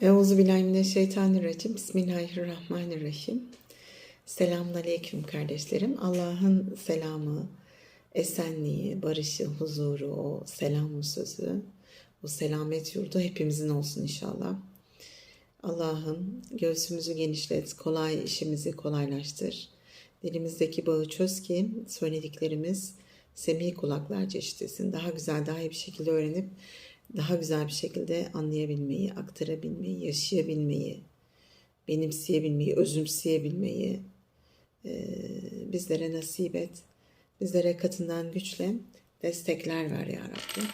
Euzubillahimineşşeytanirracim. Bismillahirrahmanirrahim. Selamun Aleyküm kardeşlerim. Allah'ın selamı, esenliği, barışı, huzuru, o selam sözü, o selamet yurdu hepimizin olsun inşallah. Allah'ım göğsümüzü genişlet, kolay işimizi kolaylaştır. Dilimizdeki bağı çöz ki söylediklerimiz semih kulaklarca işitesin. Daha güzel, daha iyi bir şekilde öğrenip daha güzel bir şekilde anlayabilmeyi, aktarabilmeyi, yaşayabilmeyi, benimseyebilmeyi, özümseyebilmeyi e, bizlere nasip et. Bizlere katından güçle destekler ver ya Rabbi.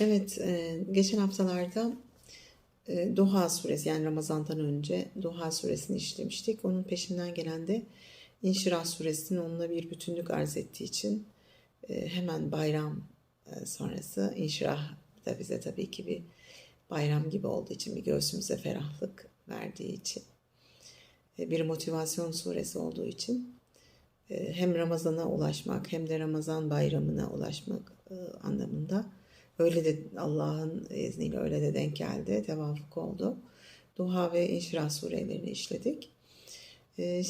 Evet, e, geçen haftalarda e, Duha suresi yani Ramazan'dan önce Duha suresini işlemiştik. Onun peşinden gelen de İnşirah suresinin onunla bir bütünlük arz ettiği için e, hemen bayram sonrası inşirah da bize tabii ki bir bayram gibi olduğu için bir göğsümüze ferahlık verdiği için e, bir motivasyon suresi olduğu için e, hem Ramazan'a ulaşmak hem de Ramazan bayramına ulaşmak anlamında öyle de Allah'ın izniyle öyle de denk geldi, tevafuk oldu. Duha ve İnşirah surelerini işledik.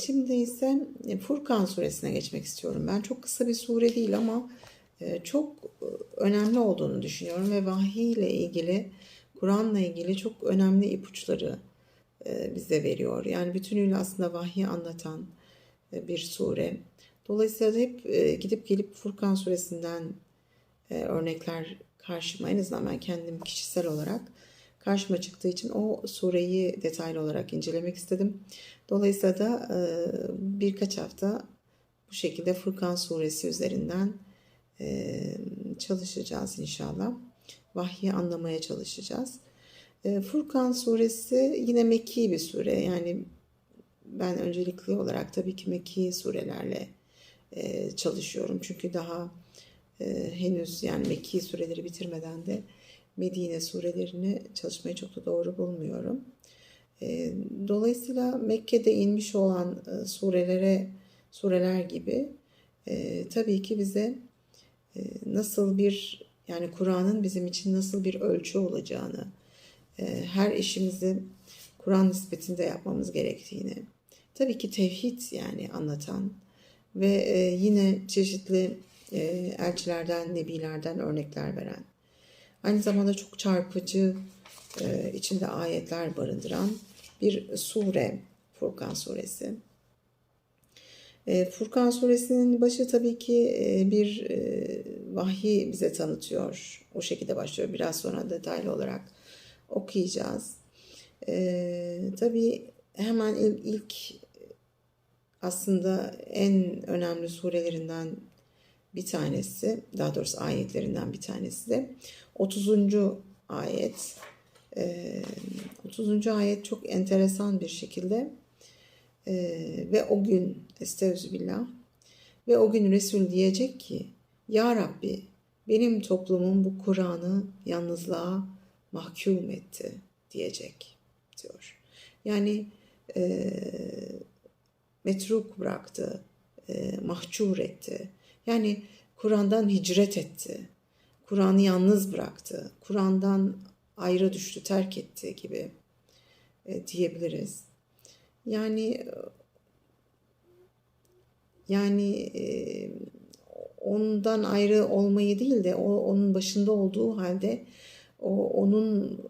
Şimdi ise Furkan suresine geçmek istiyorum. Ben çok kısa bir sure değil ama çok e, önemli olduğunu düşünüyorum ve vahiy ile ilgili, Kur'an'la ilgili çok önemli ipuçları e, bize veriyor. Yani bütünüyle aslında vahyi anlatan e, bir sure. Dolayısıyla hep gidip gelip Furkan suresinden örnekler karşıma en azından ben kendim kişisel olarak karşıma çıktığı için o sureyi detaylı olarak incelemek istedim. Dolayısıyla da birkaç hafta bu şekilde Furkan suresi üzerinden çalışacağız inşallah. Vahyi anlamaya çalışacağız. Furkan suresi yine Mekki bir sure. Yani ben öncelikli olarak tabii ki Mekki surelerle çalışıyorum. Çünkü daha henüz yani Mekki sureleri bitirmeden de Medine surelerini çalışmayı çok da doğru bulmuyorum. Dolayısıyla Mekke'de inmiş olan surelere sureler gibi tabii ki bize nasıl bir yani Kur'an'ın bizim için nasıl bir ölçü olacağını, e, her işimizi Kur'an nispetinde yapmamız gerektiğini, tabii ki tevhid yani anlatan ve e, yine çeşitli elçilerden, nebilerden örnekler veren, aynı zamanda çok çarpıcı içinde ayetler barındıran bir sure, Furkan suresi. E, Furkan suresinin başı tabii ki e, bir e, vahyi bize tanıtıyor. O şekilde başlıyor. Biraz sonra detaylı olarak okuyacağız. Tabii hemen ilk aslında en önemli surelerinden bir tanesi, daha doğrusu ayetlerinden bir tanesi de 30. ayet. 30. ayet çok enteresan bir şekilde ee, ve o gün estağfirullah ve o gün Resul diyecek ki Ya Rabbi benim toplumum bu Kur'an'ı yalnızlığa mahkum etti diyecek diyor. Yani e, metruk bıraktı, e, mahcur etti. Yani Kur'an'dan hicret etti. Kur'an'ı yalnız bıraktı. Kur'an'dan ayrı düştü, terk etti gibi e, diyebiliriz. Yani yani e, ondan ayrı olmayı değil de o onun başında olduğu halde o onun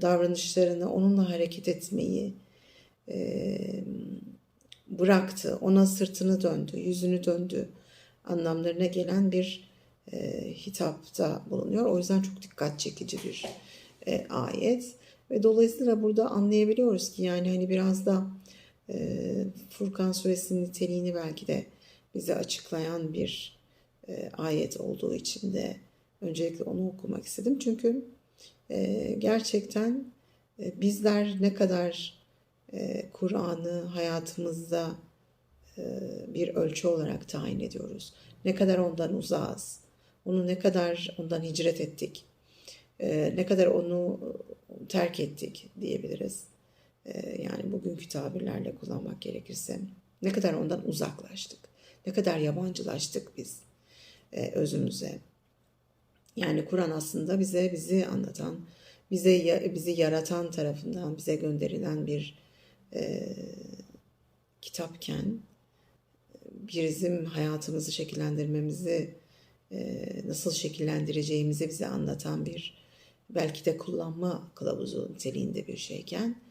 davranışlarını, onunla hareket etmeyi e, bıraktı. Ona sırtını döndü, yüzünü döndü anlamlarına gelen bir e, hitapta bulunuyor. O yüzden çok dikkat çekici bir e, ayet. Ve dolayısıyla burada anlayabiliyoruz ki yani hani biraz da e, Furkan suresinin niteliğini belki de bize açıklayan bir e, ayet olduğu için de öncelikle onu okumak istedim. Çünkü e, gerçekten e, bizler ne kadar Kur'an'ı hayatımızda bir ölçü olarak tayin ediyoruz. Ne kadar ondan uzağız. Onu ne kadar ondan hicret ettik. Ne kadar onu terk ettik diyebiliriz. Ee, yani bugünkü tabirlerle kullanmak gerekirse ne kadar ondan uzaklaştık, ne kadar yabancılaştık biz e, özümüze. Yani Kur'an aslında bize bizi anlatan, bize bizi yaratan tarafından bize gönderilen bir e, kitapken bizim hayatımızı şekillendirmemizi e, nasıl şekillendireceğimizi bize anlatan bir belki de kullanma kılavuzu niteliğinde bir şeyken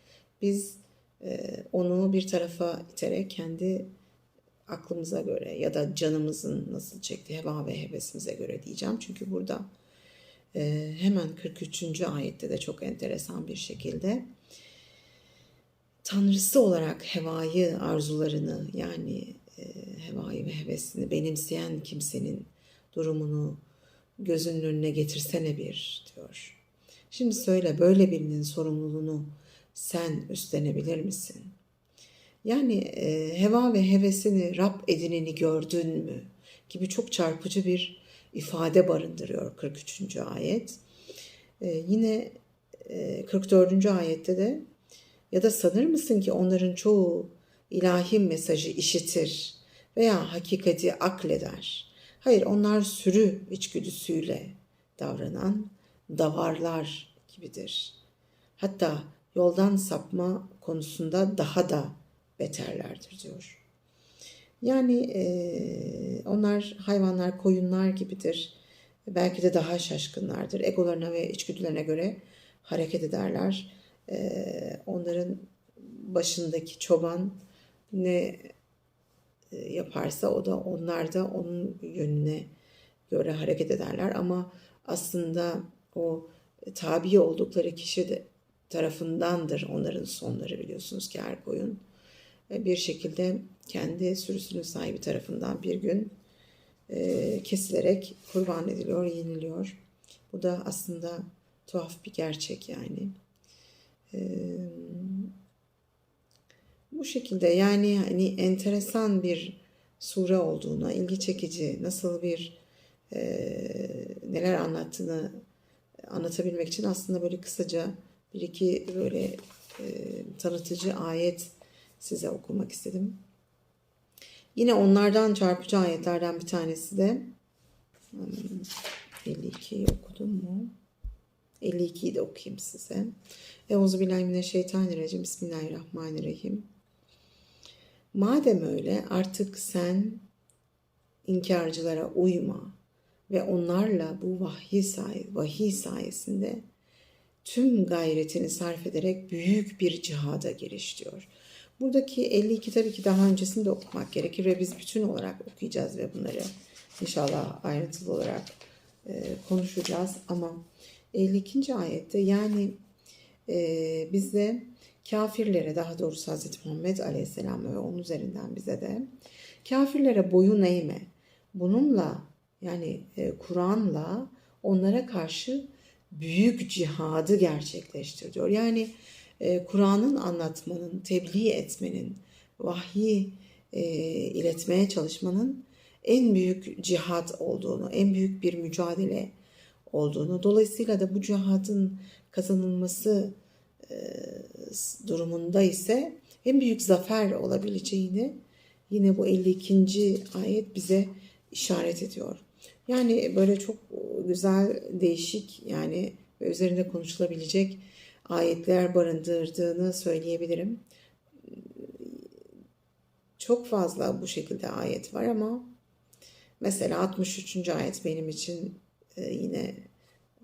biz e, onu bir tarafa iterek kendi aklımıza göre ya da canımızın nasıl çektiği heva ve hevesimize göre diyeceğim. Çünkü burada e, hemen 43. ayette de çok enteresan bir şekilde tanrısı olarak hevayı, arzularını yani e, hevayı ve hevesini benimseyen kimsenin durumunu gözünün önüne getirsene bir diyor. Şimdi söyle böyle birinin sorumluluğunu sen üstlenebilir misin? Yani e, heva ve hevesini Rab edineni gördün mü? gibi çok çarpıcı bir ifade barındırıyor 43. ayet. E, yine e, 44. ayette de ya da sanır mısın ki onların çoğu ilahi mesajı işitir veya hakikati akleder. Hayır onlar sürü içgüdüsüyle davranan davarlar gibidir. Hatta yoldan sapma konusunda daha da beterlerdir diyor. Yani e, onlar hayvanlar, koyunlar gibidir. Belki de daha şaşkınlardır. Egolarına ve içgüdülerine göre hareket ederler. E, onların başındaki çoban ne yaparsa o da onlar da onun yönüne göre hareket ederler. Ama aslında o tabi oldukları kişi de tarafındandır onların sonları biliyorsunuz ki her koyun bir şekilde kendi sürüsünün sahibi tarafından bir gün e, kesilerek kurban ediliyor, yeniliyor. Bu da aslında tuhaf bir gerçek yani. E, bu şekilde yani hani enteresan bir sure olduğuna, ilgi çekici, nasıl bir e, neler anlattığını anlatabilmek için aslında böyle kısaca bir iki böyle e, tanıtıcı ayet size okumak istedim. Yine onlardan çarpıcı ayetlerden bir tanesi de 52'yi okudum mu? 52'yi de okuyayım size. Euzubillahimineşşeytanirracim. Bismillahirrahmanirrahim. Madem öyle artık sen inkarcılara uyma ve onlarla bu vahiy, say vahiy sayesinde tüm gayretini sarf ederek büyük bir cihada giriş diyor. Buradaki 52 tabii ki daha öncesinde okumak gerekir ve biz bütün olarak okuyacağız ve bunları inşallah ayrıntılı olarak e, konuşacağız. Ama 52. ayette yani e, bizde kafirlere daha doğrusu Hz. Muhammed Aleyhisselam ve onun üzerinden bize de kafirlere boyun eğme. Bununla yani e, Kur'an'la onlara karşı büyük cihadı gerçekleştir diyor. Yani e, Kur'an'ın anlatmanın, tebliğ etmenin, vahyi e, iletmeye çalışmanın en büyük cihat olduğunu, en büyük bir mücadele olduğunu, dolayısıyla da bu cihadın kazanılması e, durumunda ise en büyük zafer olabileceğini yine bu 52. ayet bize işaret ediyor. Yani böyle çok güzel, değişik yani üzerinde konuşulabilecek ayetler barındırdığını söyleyebilirim. Çok fazla bu şekilde ayet var ama mesela 63. ayet benim için e, yine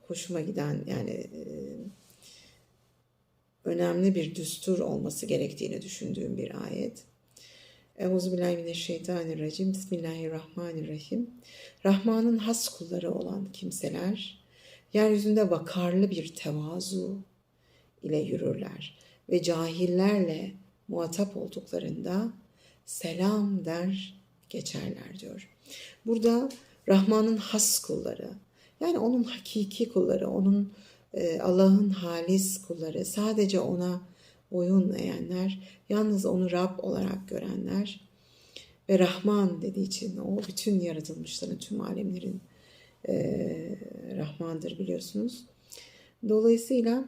hoşuma giden yani e, önemli bir düstur olması gerektiğini düşündüğüm bir ayet. Euzubillahimineşşeytanirracim. Bismillahirrahmanirrahim. Rahman'ın has kulları olan kimseler yeryüzünde vakarlı bir tevazu ile yürürler ve cahillerle muhatap olduklarında selam der geçerler diyor. Burada Rahman'ın has kulları yani onun hakiki kulları, onun e, Allah'ın halis kulları, sadece ona boyun eğenler, yalnız onu Rab olarak görenler ve Rahman dediği için o bütün yaratılmışların, tüm alemlerin e, Rahmandır biliyorsunuz. Dolayısıyla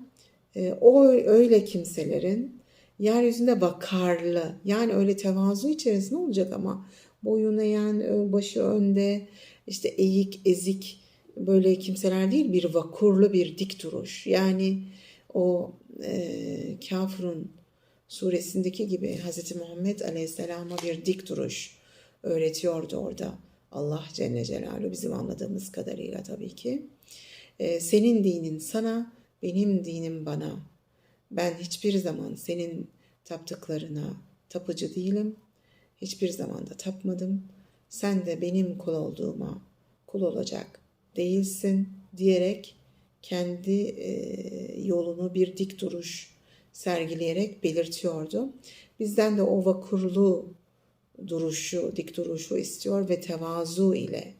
e, o öyle kimselerin yeryüzünde vakarlı yani öyle tevazu içerisinde olacak ama boyun eğen, başı önde, işte eğik, ezik böyle kimseler değil bir vakurlu bir dik duruş. Yani o e, Kafirun suresindeki gibi Hz. Muhammed Aleyhisselam'a bir dik duruş öğretiyordu orada. Allah Celle Celaluhu bizim anladığımız kadarıyla tabii ki. E, senin dinin sana, benim dinim bana. Ben hiçbir zaman senin taptıklarına tapıcı değilim. Hiçbir zaman da tapmadım. Sen de benim kul olduğuma kul olacak değilsin diyerek kendi e, yolunu bir dik duruş sergileyerek belirtiyordu. Bizden de o vakurlu duruşu, dik duruşu istiyor ve tevazu ile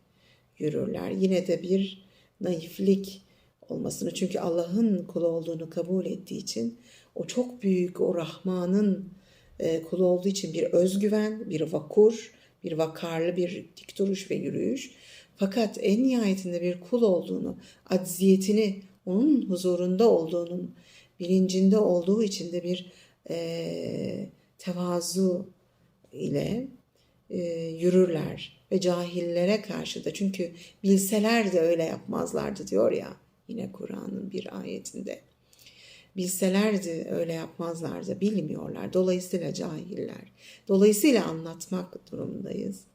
yürürler. Yine de bir naiflik olmasını çünkü Allah'ın kulu olduğunu kabul ettiği için o çok büyük o Rahman'ın e, kulu olduğu için bir özgüven, bir vakur, bir vakarlı bir dik duruş ve yürüyüş. Fakat en nihayetinde bir kul olduğunu, acziyetini onun huzurunda olduğunun bilincinde olduğu için de bir e, tevazu ile e, yürürler ve cahillere karşı da çünkü bilseler de öyle yapmazlardı diyor ya yine Kur'an'ın bir ayetinde. Bilselerdi öyle yapmazlardı, bilmiyorlar. Dolayısıyla cahiller. Dolayısıyla anlatmak durumundayız.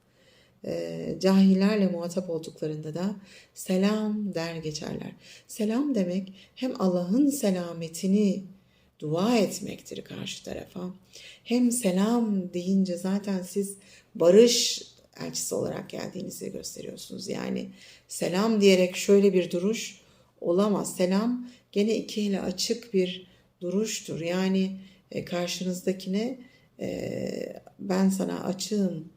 E, cahillerle muhatap olduklarında da selam der geçerler. Selam demek hem Allah'ın selametini dua etmektir karşı tarafa. Hem selam deyince zaten siz barış elçisi olarak geldiğinizi gösteriyorsunuz. Yani selam diyerek şöyle bir duruş olamaz. Selam gene iki ile açık bir duruştur. Yani e, karşınızdakine e, ben sana açığım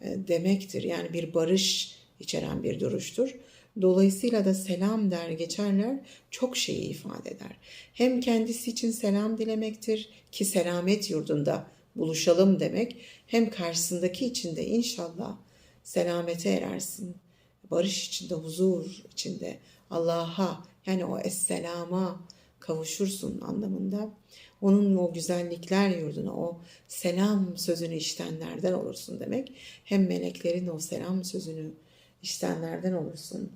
demektir. Yani bir barış içeren bir duruştur. Dolayısıyla da selam der geçerler çok şeyi ifade eder. Hem kendisi için selam dilemektir ki selamet yurdunda buluşalım demek. Hem karşısındaki için de inşallah selamete erersin. Barış içinde, huzur içinde Allah'a yani o esselama kavuşursun anlamında. Onun o güzellikler yurduna, o selam sözünü iştenlerden olursun demek. Hem meleklerin o selam sözünü iştenlerden olursun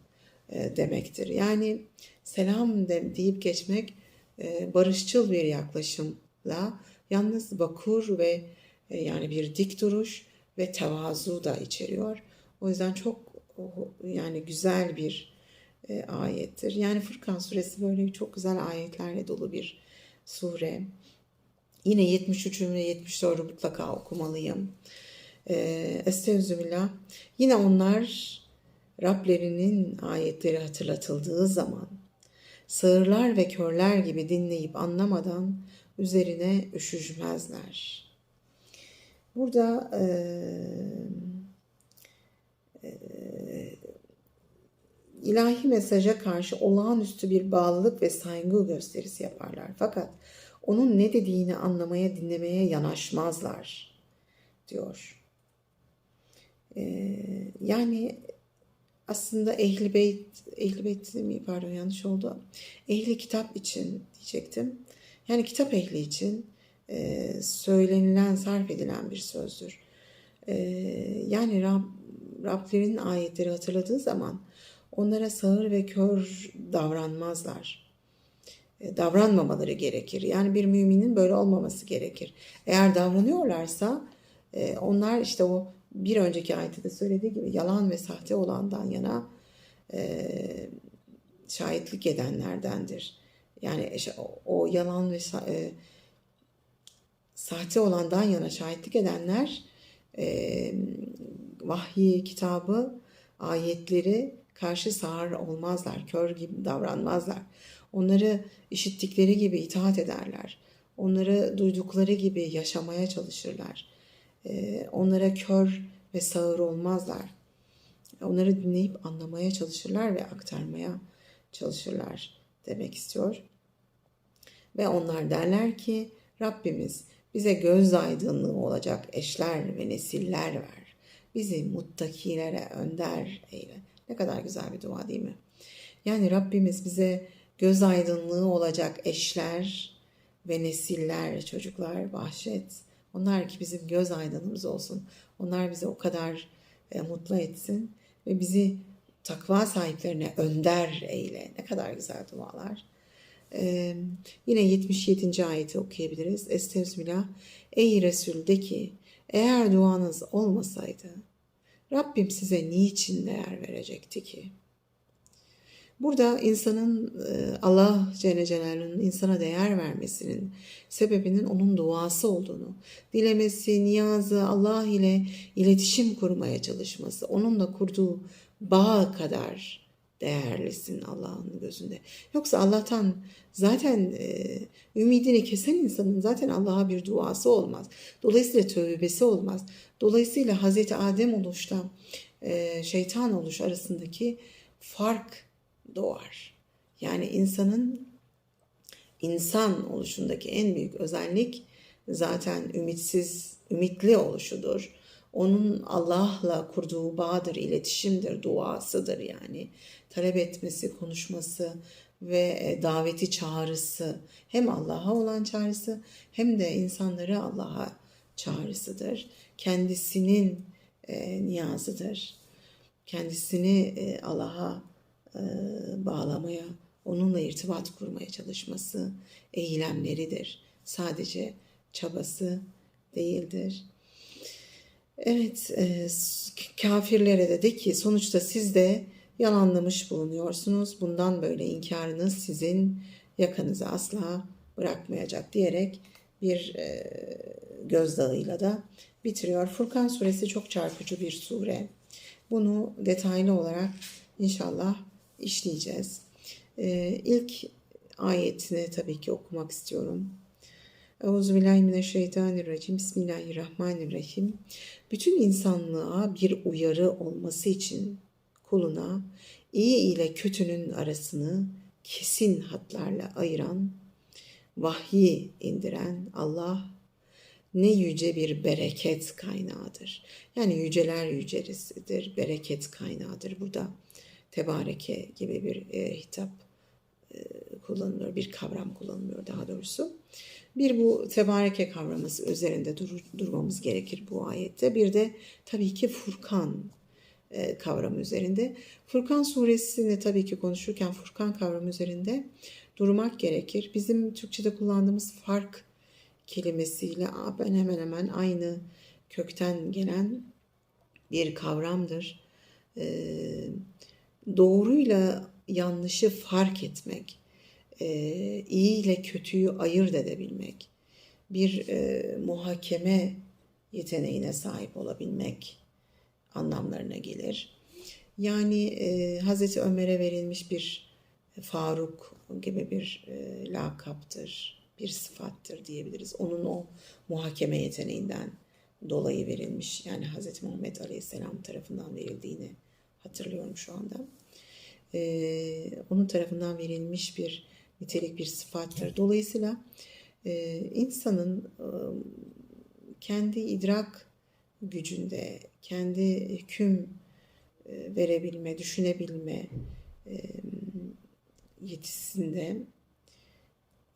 e, demektir. Yani selam de, deyip geçmek e, barışçıl bir yaklaşımla yalnız bakur ve e, yani bir dik duruş ve tevazu da içeriyor. O yüzden çok yani güzel bir ayettir. Yani Furkan suresi böyle çok güzel ayetlerle dolu bir sure. Yine 73 ve 74'ü mutlaka okumalıyım. E, Estağfirullah. Yine onlar Rablerinin ayetleri hatırlatıldığı zaman sığırlar ve körler gibi dinleyip anlamadan üzerine üşüşmezler. Burada e, ilahi mesaja karşı olağanüstü bir bağlılık ve saygı gösterisi yaparlar. Fakat onun ne dediğini anlamaya, dinlemeye yanaşmazlar diyor. Ee, yani aslında Ehli Beyt, Ehli Beyt mi pardon yanlış oldu. Ehli kitap için diyecektim. Yani kitap ehli için e, söylenilen, sarf edilen bir sözdür. E, yani Rab, Rablerin ayetleri hatırladığı zaman onlara sağır ve kör davranmazlar. E, davranmamaları gerekir. Yani bir müminin böyle olmaması gerekir. Eğer davranıyorlarsa e, onlar işte o bir önceki ayette de söylediği gibi yalan ve sahte olandan yana e, şahitlik edenlerdendir. Yani o, yalan ve sahte olandan yana şahitlik edenler vahyi, kitabı, ayetleri karşı sağır olmazlar, kör gibi davranmazlar. Onları işittikleri gibi itaat ederler. Onları duydukları gibi yaşamaya çalışırlar. Ee, onlara kör ve sağır olmazlar. Onları dinleyip anlamaya çalışırlar ve aktarmaya çalışırlar demek istiyor. Ve onlar derler ki Rabbimiz bize göz aydınlığı olacak eşler ve nesiller ver. Bizi muttakilere önder eyle. Ne kadar güzel bir dua değil mi? Yani Rabbimiz bize göz aydınlığı olacak eşler ve nesiller, çocuklar bahşet. Onlar ki bizim göz aydınımız olsun. Onlar bizi o kadar e, mutlu etsin ve bizi takva sahiplerine önder eyle. Ne kadar güzel dualar. Ee, yine 77. ayeti okuyabiliriz. Estağfirullah. Ey Resul de ki eğer duanız olmasaydı Rabbim size niçin değer verecekti ki? Burada insanın e, Allah Celle Celaluhu'nun insana değer vermesinin sebebinin onun duası olduğunu, dilemesi, niyazı, Allah ile iletişim kurmaya çalışması, onunla kurduğu bağ kadar değerlisin Allah'ın gözünde. Yoksa Allah'tan zaten e, ümidini kesen insanın zaten Allah'a bir duası olmaz. Dolayısıyla tövbesi olmaz. Dolayısıyla Hazreti Adem oluşta e, şeytan oluş arasındaki fark doğar. Yani insanın insan oluşundaki en büyük özellik zaten ümitsiz, ümitli oluşudur. Onun Allah'la kurduğu bağdır, iletişimdir, duasıdır yani. Talep etmesi, konuşması ve daveti çağrısı hem Allah'a olan çağrısı hem de insanları Allah'a çağrısıdır. Kendisinin e, niyazıdır. Kendisini e, Allah'a e, bağlamaya, onunla irtibat kurmaya çalışması eylemleridir. Sadece çabası değildir. Evet, e, kafirlere de de ki sonuçta siz de yalanlamış bulunuyorsunuz. Bundan böyle inkarınız sizin yakanızı asla bırakmayacak diyerek bir e, gözdağıyla da bitiriyor. Furkan suresi çok çarpıcı bir sure. Bunu detaylı olarak inşallah işleyeceğiz. Ee, ilk ayetini tabii ki okumak istiyorum. Euzubillahimineşşeytanirracim. Bismillahirrahmanirrahim. Bütün insanlığa bir uyarı olması için kuluna iyi ile kötünün arasını kesin hatlarla ayıran, vahyi indiren Allah ne yüce bir bereket kaynağıdır. Yani yüceler yücerisidir, bereket kaynağıdır. Burada tebareke gibi bir e, hitap kullanılıyor, bir kavram kullanılıyor daha doğrusu. Bir bu tebareke kavramı üzerinde dur, durmamız gerekir bu ayette. Bir de tabii ki Furkan e, kavramı üzerinde. Furkan suresini tabii ki konuşurken Furkan kavramı üzerinde durmak gerekir. Bizim Türkçe'de kullandığımız fark kelimesiyle ben hemen hemen aynı kökten gelen bir kavramdır. Ee, doğruyla yanlışı fark etmek, e, iyi ile kötüyü ayırt edebilmek, bir e, muhakeme yeteneğine sahip olabilmek anlamlarına gelir. Yani e, Hazreti Ömer'e verilmiş bir Faruk gibi bir e, lakaptır, bir sıfattır diyebiliriz. Onun o muhakeme yeteneğinden dolayı verilmiş. Yani Hazreti Muhammed Aleyhisselam tarafından verildiğini hatırlıyorum şu anda. Ee, onun tarafından verilmiş bir nitelik, bir sıfattır. Dolayısıyla e, insanın e, kendi idrak gücünde, kendi hüküm e, verebilme, düşünebilme e, yetisinde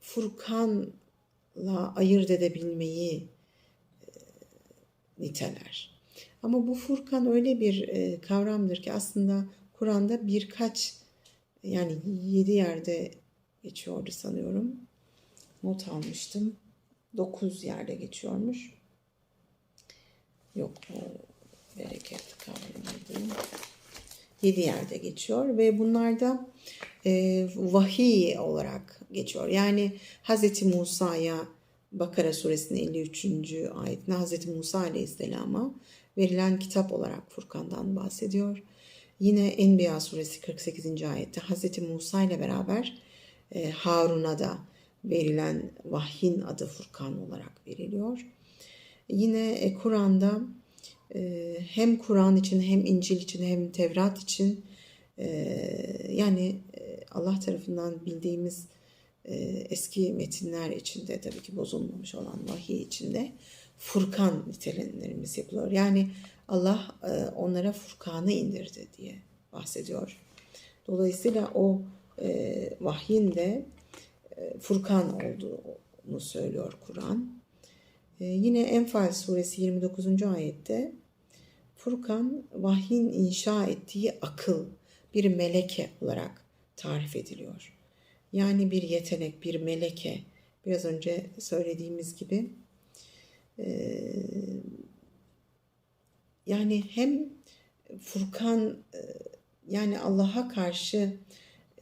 Furkan'la ayırt edebilmeyi e, niteler. Ama bu Furkan öyle bir e, kavramdır ki aslında Kur'an'da birkaç yani yedi yerde geçiyordu sanıyorum. Not almıştım. Dokuz yerde geçiyormuş. Yok o bereket kavramı. Yedi yerde geçiyor ve bunlarda e, vahiy olarak geçiyor. Yani Hz. Musa'ya Bakara suresinin 53. ayetinde Hz. Musa aleyhisselama verilen kitap olarak Furkan'dan bahsediyor. Yine Enbiya suresi 48. ayette Hz. Musa ile beraber e, Harun'a da verilen vahyin adı Furkan olarak veriliyor. Yine e, Kur'an'da e, hem Kur'an için hem İncil için hem Tevrat için e, yani e, Allah tarafından bildiğimiz e, eski metinler içinde tabii ki bozulmamış olan vahiy içinde Furkan nitelenlerimiz yapılıyor. Yani Allah e, onlara Furkan'ı indirdi diye bahsediyor. Dolayısıyla o e, vahyin de e, Furkan olduğunu söylüyor Kur'an. E, yine Enfal suresi 29. ayette Furkan vahyin inşa ettiği akıl, bir meleke olarak tarif ediliyor. Yani bir yetenek, bir meleke. Biraz önce söylediğimiz gibi e, yani hem Furkan e, yani Allah'a karşı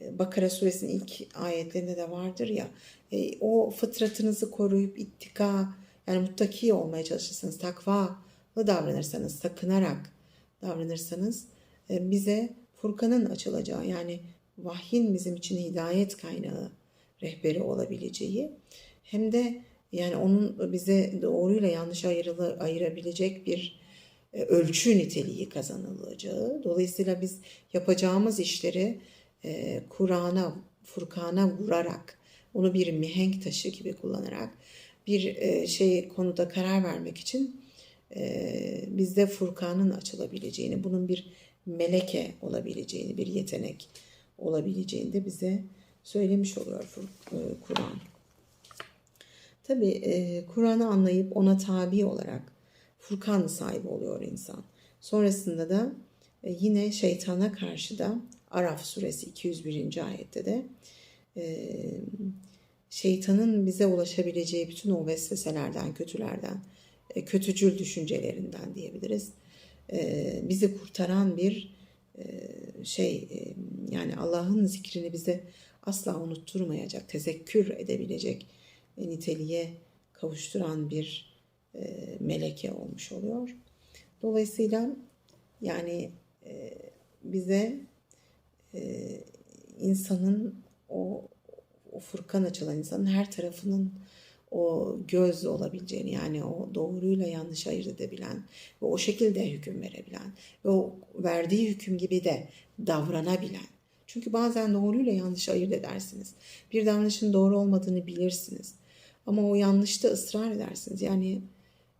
e, Bakara suresinin ilk ayetlerinde de vardır ya e, o fıtratınızı koruyup ittika yani muttaki olmaya çalışırsanız takvalı davranırsanız sakınarak davranırsanız e, bize Furkan'ın açılacağı yani vahyin bizim için hidayet kaynağı rehberi olabileceği hem de yani onun bize doğruyla yanlış ayrılı, ayırabilecek bir e, ölçü niteliği kazanılacağı. Dolayısıyla biz yapacağımız işleri e, Kur'an'a, Furkan'a vurarak, onu bir mihenk taşı gibi kullanarak bir e, şey konuda karar vermek için e, bizde Furkan'ın açılabileceğini, bunun bir meleke olabileceğini, bir yetenek olabileceğini de bize söylemiş oluyor e, Kur'an. Tabi e, Kur'an'ı anlayıp ona tabi olarak Furkan sahibi oluyor insan. Sonrasında da e, yine şeytana karşı da Araf suresi 201. ayette de e, şeytanın bize ulaşabileceği bütün o vesveselerden, kötülerden, e, kötücül düşüncelerinden diyebiliriz. Bizi kurtaran bir şey yani Allah'ın zikrini bize asla unutturmayacak, tezekkür edebilecek niteliğe kavuşturan bir e, meleke olmuş oluyor. Dolayısıyla yani e, bize e, insanın o, o furkan açılan insanın her tarafının o göz olabileceğini yani o doğruyla yanlış ayırt edebilen ve o şekilde hüküm verebilen ve o verdiği hüküm gibi de davranabilen. Çünkü bazen doğruyla yanlış ayırt edersiniz. Bir davranışın doğru olmadığını bilirsiniz. Ama o yanlışta ısrar edersiniz. Yani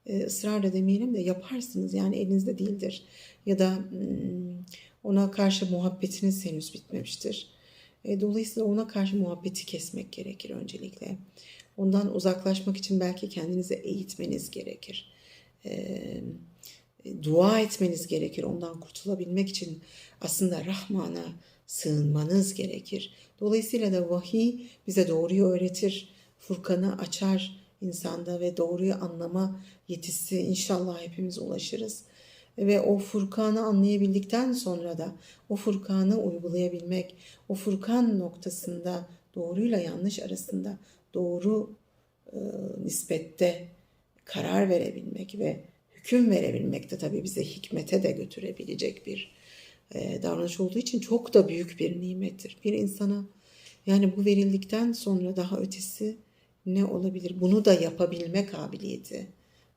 e, ısrar da demeyelim de yaparsınız. Yani elinizde değildir. Ya da hmm, ona karşı muhabbetiniz henüz bitmemiştir. E, dolayısıyla ona karşı muhabbeti kesmek gerekir öncelikle. Ondan uzaklaşmak için belki kendinizi eğitmeniz gerekir. E, dua etmeniz gerekir. Ondan kurtulabilmek için aslında Rahman'a sığınmanız gerekir. Dolayısıyla da vahiy bize doğruyu öğretir. Furkan'ı açar insanda ve doğruyu anlama yetisi inşallah hepimiz ulaşırız. Ve o Furkan'ı anlayabildikten sonra da o Furkan'ı uygulayabilmek, o Furkan noktasında doğruyla yanlış arasında doğru e, nispette karar verebilmek ve hüküm verebilmek de tabii bize hikmete de götürebilecek bir e, davranış olduğu için çok da büyük bir nimettir. Bir insana yani bu verildikten sonra daha ötesi ne olabilir? Bunu da yapabilme kabiliyeti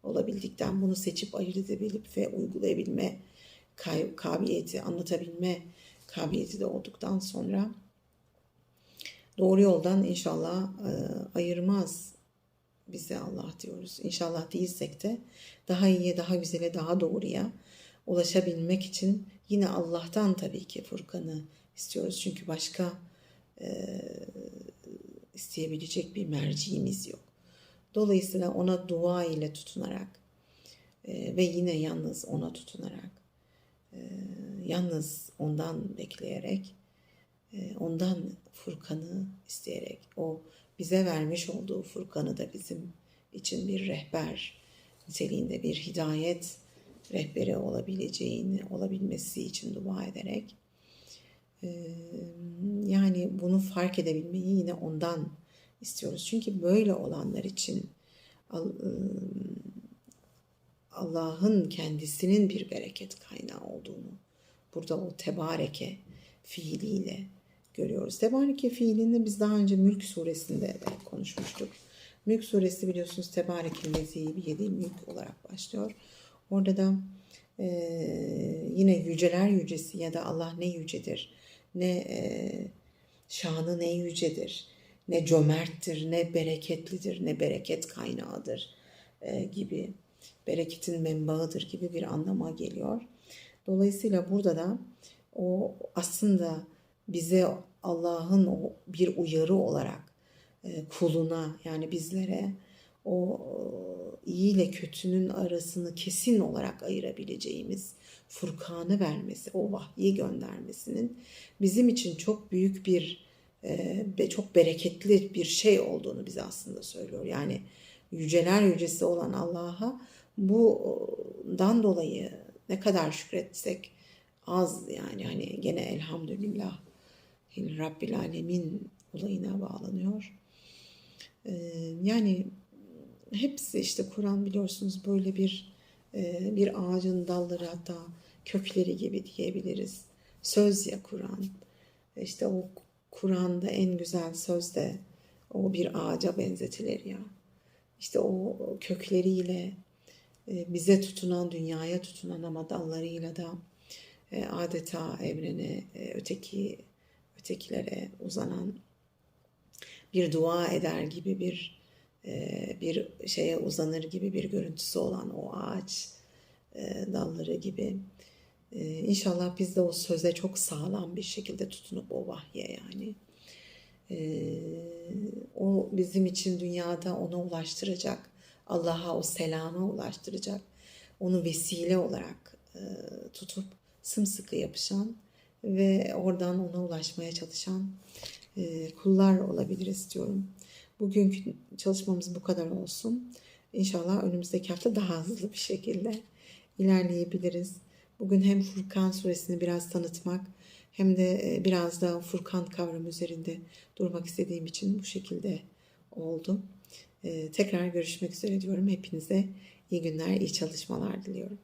olabildikten bunu seçip ayırt edebilip ve uygulayabilme kabiliyeti, anlatabilme kabiliyeti de olduktan sonra doğru yoldan inşallah e, ayırmaz bize Allah diyoruz. İnşallah değilsek de daha iyiye, daha güzele, daha doğruya ulaşabilmek için yine Allah'tan tabii ki Furkan'ı istiyoruz. Çünkü başka e, isteyebilecek bir merciğimiz yok. Dolayısıyla ona dua ile tutunarak e, ve yine yalnız ona tutunarak, e, yalnız ondan bekleyerek, e, ondan Furkan'ı isteyerek, o bize vermiş olduğu Furkan'ı da bizim için bir rehber niteliğinde bir hidayet rehberi olabileceğini, olabilmesi için dua ederek yani bunu fark edebilmeyi yine ondan istiyoruz. Çünkü böyle olanlar için Allah'ın kendisinin bir bereket kaynağı olduğunu burada o tebareke fiiliyle görüyoruz. Tebareke fiilini biz daha önce Mülk suresinde de konuşmuştuk. Mülk suresi biliyorsunuz tebareke lezihi bir yedi mülk olarak başlıyor. Orada da e, yine yüceler yücesi ya da Allah ne yücedir, ne e, şanı ne yücedir, ne cömerttir, ne bereketlidir, ne bereket kaynağıdır e, gibi, bereketin menbaıdır gibi bir anlama geliyor. Dolayısıyla burada da o aslında bize Allah'ın o bir uyarı olarak e, kuluna yani bizlere o e, iyi ile kötünün arasını kesin olarak ayırabileceğimiz Furkan'ı vermesi, o vahyi göndermesinin bizim için çok büyük bir e, ve çok bereketli bir şey olduğunu bize aslında söylüyor. Yani yüceler yücesi olan Allah'a bundan dolayı ne kadar şükretsek az yani hani gene elhamdülillah Rabbil Alemin olayına bağlanıyor. Ee, yani hepsi işte Kur'an biliyorsunuz böyle bir e, bir ağacın dalları hatta kökleri gibi diyebiliriz. Söz ya Kur'an. İşte o Kur'an'da en güzel söz de o bir ağaca benzetilir ya. İşte o kökleriyle e, bize tutunan, dünyaya tutunan ama dallarıyla da e, adeta evrene, öteki ötekilere uzanan bir dua eder gibi bir bir şeye uzanır gibi bir görüntüsü olan o ağaç dalları gibi. İnşallah biz de o söze çok sağlam bir şekilde tutunup o vahye yani o bizim için dünyada ona ulaştıracak, Allah'a o selama ulaştıracak, onu vesile olarak tutup sımsıkı yapışan ve oradan ona ulaşmaya çalışan kullar olabiliriz diyorum. Bugünkü çalışmamız bu kadar olsun. İnşallah önümüzdeki hafta daha hızlı bir şekilde ilerleyebiliriz. Bugün hem Furkan suresini biraz tanıtmak hem de biraz da Furkan kavramı üzerinde durmak istediğim için bu şekilde oldu. Tekrar görüşmek üzere diyorum. Hepinize iyi günler, iyi çalışmalar diliyorum.